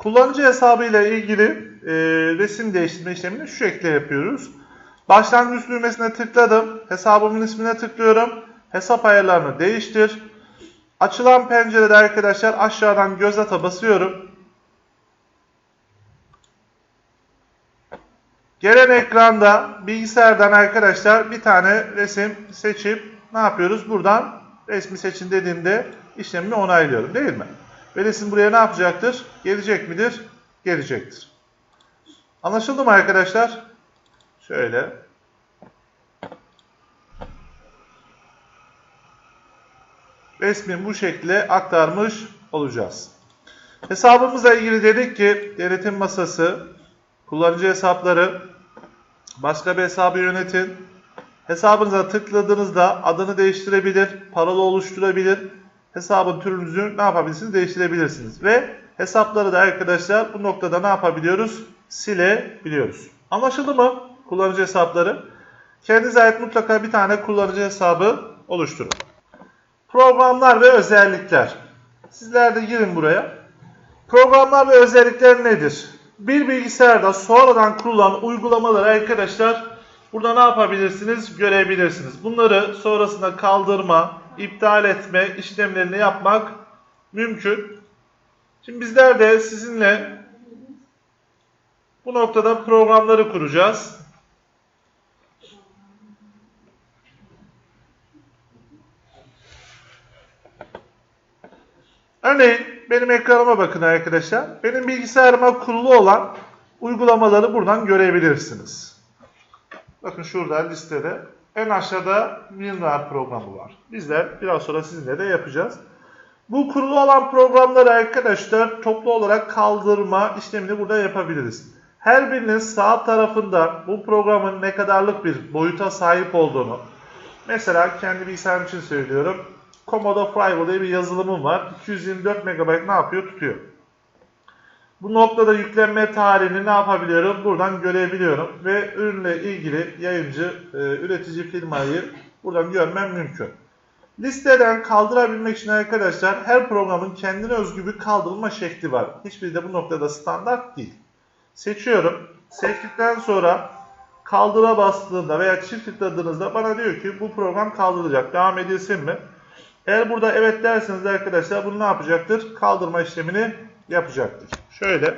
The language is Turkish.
Kullanıcı hesabı ile ilgili e, resim değiştirme işlemini şu şekilde yapıyoruz. Başlangıç düğmesine tıkladım. Hesabımın ismine tıklıyorum. Hesap ayarlarını değiştir. Açılan pencerede arkadaşlar aşağıdan göz ata basıyorum. Gelen ekranda bilgisayardan arkadaşlar bir tane resim seçip ne yapıyoruz? Buradan resmi seçin dediğimde işlemimi onaylıyorum değil mi? Ve resim buraya ne yapacaktır? Gelecek midir? Gelecektir. Anlaşıldı mı arkadaşlar? Şöyle. Resmi bu şekilde aktarmış olacağız. Hesabımızla ilgili dedik ki denetim masası, kullanıcı hesapları, başka bir hesabı yönetin. Hesabınıza tıkladığınızda adını değiştirebilir, paralı oluşturabilir. Hesabın türünüzü ne yapabilirsiniz? Değiştirebilirsiniz. Ve hesapları da arkadaşlar bu noktada ne yapabiliyoruz? Silebiliyoruz. Anlaşıldı mı? Kullanıcı hesapları. Kendinize ait mutlaka bir tane kullanıcı hesabı oluşturun. Programlar ve özellikler. Sizler de girin buraya. Programlar ve özellikler nedir? Bir bilgisayarda sonradan kurulan uygulamaları arkadaşlar burada ne yapabilirsiniz? Görebilirsiniz. Bunları sonrasında kaldırma, iptal etme işlemlerini yapmak mümkün. Şimdi bizler de sizinle bu noktada programları kuracağız. Örneğin benim ekranıma bakın arkadaşlar. Benim bilgisayarıma kurulu olan uygulamaları buradan görebilirsiniz. Bakın şurada listede en aşağıda WinRAR programı var. Bizler biraz sonra sizinle de yapacağız. Bu kurulu olan programları arkadaşlar toplu olarak kaldırma işlemini burada yapabiliriz. Her birinin sağ tarafında bu programın ne kadarlık bir boyuta sahip olduğunu, mesela kendi bilgisayarım için söylüyorum. Commodore Flywheel diye bir yazılımım var. 224 MB ne yapıyor? Tutuyor. Bu noktada yüklenme tarihini ne yapabiliyorum? Buradan görebiliyorum. Ve ürünle ilgili yayıncı, e, üretici firmayı buradan görmem mümkün. Listeden kaldırabilmek için arkadaşlar her programın kendine özgü bir kaldırılma şekli var. Hiçbiri de bu noktada standart değil. Seçiyorum. Seçtikten sonra kaldıra bastığında veya çift tıkladığınızda bana diyor ki bu program kaldırılacak. Devam edilsin mi? Eğer burada evet derseniz arkadaşlar bunu ne yapacaktır? Kaldırma işlemini yapacaktır. Şöyle